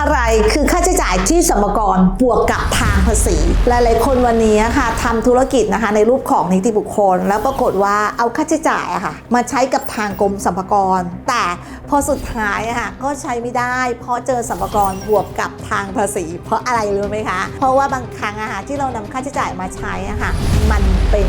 อะไรคือค่าใช้จ่ายที่สมกรบวกกับทางภาษี หลายๆ คนวันนี้ค่ะทำธุรกิจนะคะในรูปของนิติบุคคล แล้วปรากฏว่าเอาค่าใช้จ่ายอะค่ะมาใช้กับทางกรมสรรพากร แต่พอสุดท้ายอะค่ะก็ใช้ไม่ได้ เพราะเจอสรรพากรบวกกับทางภาษี เพราะอะไรรู้ไหมคะ เพราะว่าบางครั้งอะค่ะที่เรานำค่าใช้จ่ายมาใช้อะค่ะมันเป็น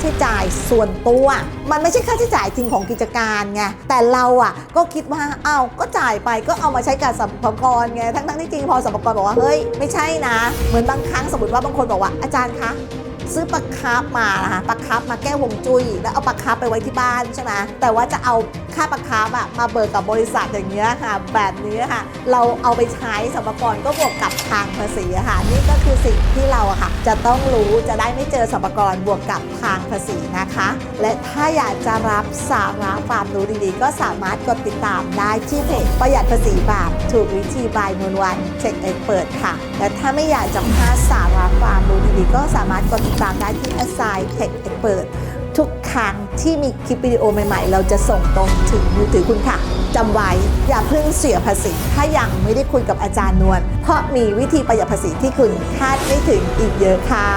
ใช้จ่ายส่วนตัว มันไม่ใช่ค่าใช้จ่ายจริงของกิจการไงแต่เราอะก็คิดว่าเอ้าก็จ่ายไปก็เอามาใช้กับสัมภากรไงทั้งๆที่จริงพอสัมภากรบอกว่าเฮ้ยไม่ใช่นะ เหมือนบางครั้งสมมติว่าบางคนบอกว่าอาจารย์คะ ซื้อปลาคาร์ฟมานะคะปลาคาร์ฟมาแก้วงจุ้ยแล้วเอาปลาคาร์ฟไปไว้ที่บ้านใช่ไหมแต่ว่าจะเอาค่าปลาคาร์ฟอะมาเบิกกับบริษัทอย่างเงี้ยค่ะ แบบนี้ค่ะ เราเอาไปใช้สรรพากรก็บวกกับทางภาษีอะค่ะนี่ก็คือสิ่งที่เราอะค่ะ จะต้องรู้จะได้ไม่เจอสรรพากรบวกกับทางภาษีนะคะ และถ้าอยากจะรับสาระความรู้ดีๆ ก็สามารถกดติดตามได้ที่เพจประหยัดภาษีแบบถูกวิธีบายนวลวันเช็คเอ็กเปิดค่ะและถ้าไม่อยากจะพลาดสาระความรู้ดี ก็สามารถกดติดตามได้ที่ Assign Tech Expert ทุกครั้งที่มีคลิปวิดีโอใหม่ๆ เราจะส่งตรงถึงมือถือคุณค่ะจำไว้อย่าเพิ่งเสียภาษี ถ้ายังไม่ได้คุยกับอาจารย์นวลเพราะมีวิธีประหยัดภาษีที่คุณคาดไม่ถึงอีกเยอะค่ะ